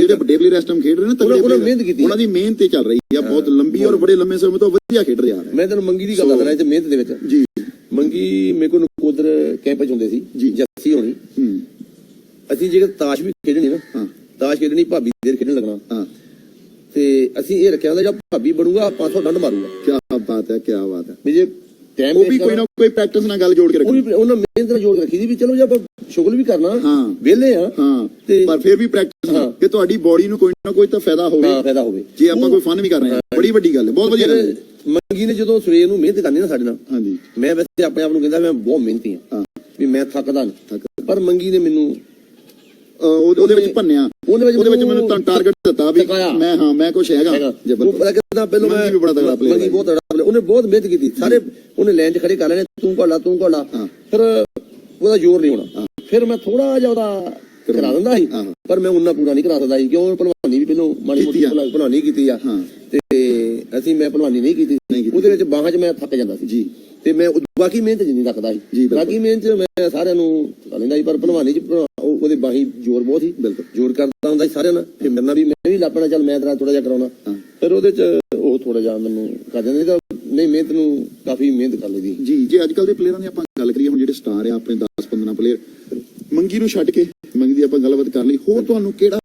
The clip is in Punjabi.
ਜਿਹੜੇ ਵੱਡੇ ਪਲੇਅਰ ਇਸ ਟਾਈਮ ਖੇਡ ਰਹੇ ਨੇ ਤਗੜੇ ਉਹਨਾਂ- ਮਿਹਨਤ ਕੀਤੀ। ਉਹਨਾਂ ਦੀ ਮਿਹਨਤ ਤੇ ਚੱਲ ਰਹੀ ਆ ਬਹੁਤ ਲੰਬੀ ਔਰ ਬੜੇ ਲੰਮੇ ਸਮੇਂ ਤੋਂ ਵਧੀਆ ਖੇਡ ਰਿਹਾ ਮੈਂ ਤੈਨੂੰ ਮੰਗੀ ਦੀ ਗੱਲ ਦੱਸ ਰਿਹਾ ਤੇ ਮਿਹਨਤ ਦੇ ਵਿੱਚ। ਜੀ। ਮੰਗੀ ਮੇਰੇ ਕੋਲ ਨਕੋਦਰ ਕੈਂਪ 'ਚ ਹੁੰਦੇ ਸੀ ਜੀ। ਜੱਸੀ ਹੋਣੀ। ਹੂੰ। ਅਸੀਂ ਜੇਕਰ ਤਾਸ਼ ਵੀ ਖੇਡਣੀ ਨਾ ਹਾਂ। ਤਾਸ਼ ਖੇਡਣੀ ਭਾਬੀ ਦੇਰ ਖੇਡਣ ਲੱਗਣਾ। ਹਾਂ। ਤੇ ਅਸੀਂ ਇਹ ਰੱਖਿਆ ਹੁੰਦਾ ਜਦ ਭਾਬੀ ਬਣੂਗਾ 500 ਡੰਡ ਮਾਰੂਗਾ। ਕੀ ਬਾਤ ਹੈ ਕੀ ਬਾਤ ਹੈ। ਵੀ ਜੇ ਟਾਈਮ ਉਹ ਵੀ ਕੋਈ ਨਾ ਕੋਈ ਪ੍ਰੈਕਟਿਸ ਨਾਲ ਗੱਲ ਜੋੜ ਕੇ ਰੱਖੋ ਉਹਨਾਂ ਮਿਹਨਤ ਨਾਲ ਜੋੜ ਕੇ ਰੱਖੀ ਸੀ ਵੀ ਚਲੋ ਜੇ ਆਪਾਂ ਸ਼ੁਗਲ ਵੀ ਕਰਨਾ ਹਾਂ। ਵਿਹਲੇ ਆ ਹਾਂ। ਤੇ- ਪਰ ਫਿਰ ਵੀ ਪ੍ਰੈਕਟਿਸ ਹਾਂ। ਕਿ ਤੁਹਾਡੀ ਬਾਡੀ ਨੂੰ ਕੋਈ ਨਾ ਕੋਈ ਤਾਂ ਫਾਇਦਾ ਹੋਵੇ। ਹਾਂ ਫਾਇਦਾ ਹੋਵੇ। ਜੇ ਆਪਾਂ ਕੋਈ ਫਨ ਵੀ ਕਰ ਰਹੇ ਹਾਂ। ਬੜੀ ਵੱਡੀ ਗੱਲ ਹੈ। ਬਹੁਤ ਵਧੀਆ ਗੱਲ ਹੈ। ਫਿਰ ਮੰਗੀ ਨੇ ਜਦੋਂ ਸਵੇਰ ਨੂੰ ਮਿਹਨਤ ਕਰਨੀ ਨਾ ਸਾਡੇ ਨਾਲ ਹਾਂਜੀ। ਮੈਂ ਵੈਸੇ ਆਪਣੇ ਆਪ ਨੂੰ ਕਹਿੰਦਾ ਮੈਂ ਬਹੁਤ ਮਿਹਨਤੀ ਹਾਂ। ਹਾਂ। ਵੀ ਮੈਂ ਥੱਕਦਾ ਨਹੀਂ। ਥੱਕ- ਪਰ ਮੰਗੀ ਨੇ ਮੈਨੂੰ ਅਹ ਉਹ- ਉਹਦੇ ਵਿੱਚ ਭੰਨਿਆ। ਉਹਦੇ ਵਿੱਚ ਉਹਦੇ ਵਿੱਚ ਮੈਨੂੰ ਤਾਂ ਟਾਰਗੇਟ ਦਿੱਤਾ ਵੀ। ਮੈਂ ਹਾਂ ਮੈਂ ਕੁਛ ਹੈਗਾ। ਹੈਗਾ। ਉਹ ਪਤਾ ਕਿਦਾਂ ਪਹਿਲਾਂ ਮੈਂ ਮੰਗੀ ਵੀ ਬੜਾ ਤਗੜਾ player ਮੰਗੀ ਹੈ। ਬਹੁਤ ਤਗੜਾ player, ਉਹਨੇ ਬਹੁਤ ਮਿਹਨਤ ਕੀਤੀ। ਸਾਰੇ ਉਹਨੇ ਲਾਈਨ 'ਚ ਖੜੇ ਕਰ ਲੈਣੇ। ਤੂੰ ਘੋਲਾ ਤੂੰ ਘੋਲਾ। ਹਾਂ। ਫਿਰ ਉਹਦਾ ਜ਼ੋਰ ਨਹੀਂ ਹੋਣਾ। ਫਿਰ ਮੈਂ ਥੋੜਾ ਜਿਹਾ ਉਹਦਾ ਕਰਾ ਦਿੰਦਾ ਸੀ। ਪਰ ਮੈਂ ਉਹਨਾਂ ਪੂਰਾ ਨਹੀਂ ਕਰਾ ਸਕਦਾ ਸੀ ਕਿਉਂ? ਭਲਵਾਨੀ ਵੀ ਪਹਿਲਾਂ ਮਾੜੀ ਮੋਟੀ ਭਲਵਾਨੀ ਕੀਤੀ ਆ। ਤੇ ਅਸੀਂ ਮੈਂ ਭਲਵਾਨੀ ਨਹੀਂ ਕੀਤੀ। ਉਹਦੇ ਵਿੱਚ ਬਾਹਾਂ 'ਚ ਮੈਂ ਥੱਕ ਜਾਂਦਾ ਸੀ। ਜੀ। ਤੇ ਮੈਂ ਬਾਕੀ ਮਿਹਨਤ ਨਹੀਂ ਰੱਖਦਾ ਸੀ। ਬਾਕੀ ਮਿਹਨਤ ਮੈਂ ਸਾਰਿਆਂ ਨੂੰ ਲੈਂਦਾ ਸੀ ਪਰ ਭਲਵਾਨੀ 'ਚ ਉਹਦੇ ਬਾਹੀ ਜ਼ੋਰ ਬਹੁਤ ਸੀ। ਬਿਲਕੁਲ। ਜ਼ੋਰ ਕਰਦਾ ਹੁੰਦਾ ਸੀ ਸਾਰਿਆਂ ਨਾਲ। ਤੇ ਮੇਰੇ ਨਾਲ ਵੀ ਮੈਂ ਵੀ ਲਾਪਣਾ ਚੱਲ ਮੈਂ ਤੇਰਾ ਥੋੜਾ ਜਿਹਾ ਕਰਾਉਣਾ। ਫਿਰ ਉਹਦੇ 'ਚ ਉਹ ਥੋੜਾ ਜਿਹਾ ਮੈਨੂੰ ਕਰ ਦਿੰਦੇ ਤਾਂ ਨਹੀਂ ਮਿਹਨਤ ਨੂੰ ਕਾਫੀ ਮਿਹਨਤ ਕਰ ਲਈਦੀ ਜੀ ਜੇ ਅੱਜ ਕੱਲ ਦੇ ਪਲੇਅਰਾਂ ਦੀ ਆਪਾਂ ਗੱਲ ਕਰੀਏ ਹੁਣ ਜਿਹੜੇ ਸਟਾਰ ਆ ਆਪਣੇ 10 15 ਪਲੇਅਰ ਮੰਗੀ ਨੂੰ ਛੱਡ ਕੇ ਆਪਾਂ ਗੱਲਬਾਤ ਕਰ ਲਈ। ਹੋਰ ਤੁਹਾਨੂੰ ਕਿਹੜਾ